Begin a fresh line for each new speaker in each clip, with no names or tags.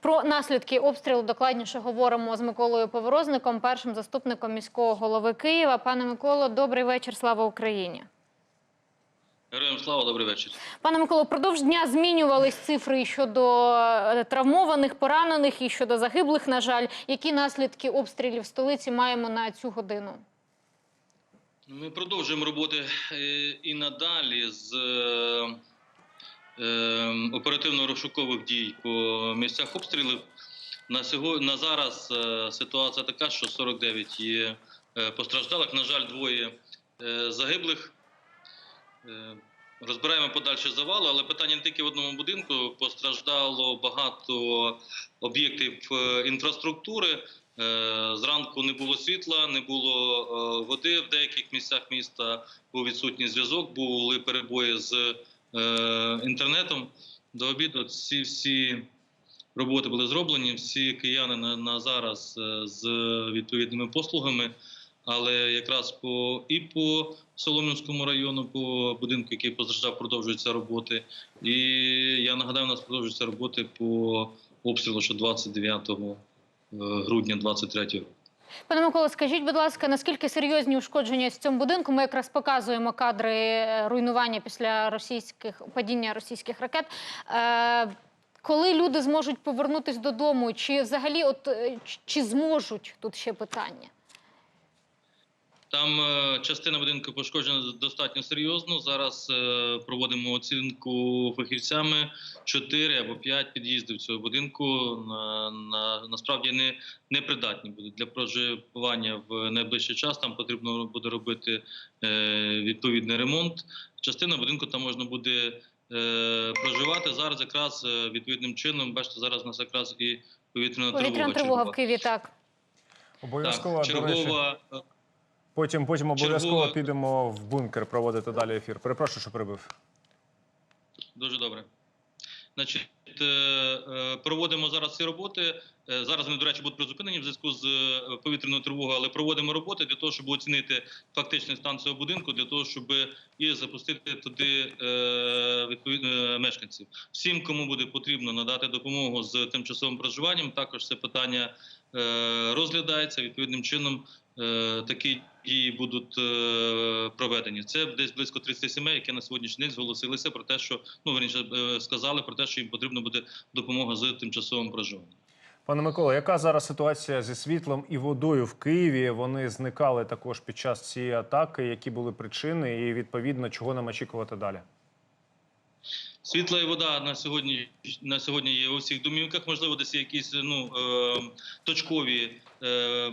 Про наслідки обстрілу докладніше говоримо з Миколою Поворозником, першим заступником міського голови Києва. Пане Миколо, добрий вечір. Слава Україні.
Героям слава, добрий вечір.
Пане Миколо, впродовж дня змінювались цифри щодо е, травмованих, поранених і щодо загиблих. На жаль, які наслідки обстрілів столиці маємо на цю годину?
Ми продовжуємо роботи е, і надалі з е, оперативно-розшукових дій по місцях обстрілів. На сьогодні на зараз е, ситуація така, що 49 є е, постраждалих. На жаль, двоє е, загиблих. Розбираємо подальше завалу, але питання не тільки в одному будинку. Постраждало багато об'єктів інфраструктури. Зранку не було світла, не було води. В деяких місцях міста був відсутній зв'язок, були перебої з інтернетом. До обіду ці всі роботи були зроблені. Всі кияни на, на зараз е, з відповідними послугами. Але якраз по і по Солом'янському району, по будинку, який постраждав, продовжуються роботи. І я нагадаю, у нас продовжуються роботи по обстрілу, що 29 е, грудня 23 року.
Пане Миколо, скажіть, будь ласка, наскільки серйозні ушкодження з цьому будинку? Ми якраз показуємо кадри е, руйнування після російських падіння російських ракет. Е, коли люди зможуть повернутися додому, чи взагалі, от е, чи зможуть тут ще питання?
Там е, частина будинку пошкоджена достатньо серйозно. Зараз е, проводимо оцінку фахівцями. Чотири або п'ять під'їздів цього будинку на, на, насправді не, непридатні будуть для проживання в найближчий час. Там потрібно буде робити е, відповідний ремонт. Частина будинку там можна буде е, проживати. Зараз якраз відповідним чином, бачите, зараз у нас якраз і повітряна тривога.
Повітряна тривога в. Києві, так.
Обов'язково, до речі.
чергова
Потім, потім обов'язково
чергова-
підемо в бункер проводити далі ефір. Перепрошую, що прибив.
Дуже добре. Значить, е, е, проводимо зараз ці роботи. Е, Зараз вони, до речі, будуть призупинені в зв'язку з е, повітряною тривогою, але проводимо роботи для того, щоб оцінити фактичний стан цього будинку, для того, щоб і запустити туди е, відповідно мешканців. Всім, кому буде потрібно надати допомогу з тимчасовим проживанням, також це питання розглядається відповідним чином. Такі дії будуть проведені. Це десь близько 30 сімей, які на сьогоднішній день зголосилися про те, що ну верніше сказали про те, що їм потрібна буде допомога з тимчасовим проживанням.
Пане Микола, яка зараз ситуація зі світлом і водою в Києві? Вони зникали також під час цієї атаки. Які були причини, і відповідно чого нам очікувати далі?
Світла і вода на сьогодні на сьогодні є у всіх домівках. Можливо, десь є якісь ну е, точкові е,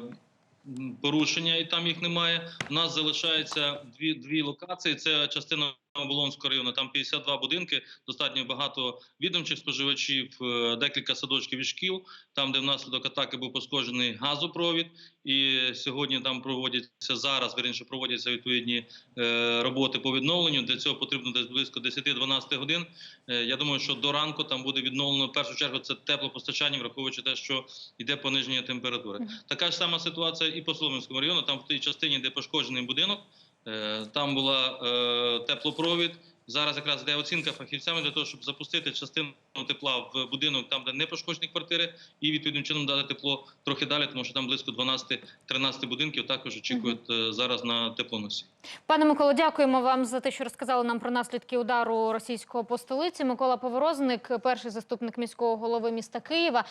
порушення, і там їх немає. У нас залишається дві дві локації. Це частина Оболонського району. Там 52 будинки, достатньо багато відомчих споживачів, е, декілька садочків і шкіл. Там, де внаслідок атаки був пошкоджений газопровід, і сьогодні там проводяться зараз. Вірніше проводяться відповідні е, роботи по відновленню. Для цього потрібно десь близько 10-12 годин. Е, Я думаю, що до ранку там буде відновлено в першу чергу це теплопостачання, враховуючи те, що йде пониження температури. Така ж сама ситуація і по Солом'янському району. Там в тій частині, де пошкоджений будинок, там була е, теплопровід. Зараз якраз йде оцінка фахівцями для того, щоб запустити частину тепла в будинок, там де не пошкоджені квартири, і відповідним чином дати тепло трохи далі, тому що там близько 12-13 будинків також очікують е, зараз на теплоносі.
Пане Миколо, дякуємо вам за те, що розказали нам про наслідки удару російського по столиці. Микола Поворозник, перший заступник міського голови міста Києва.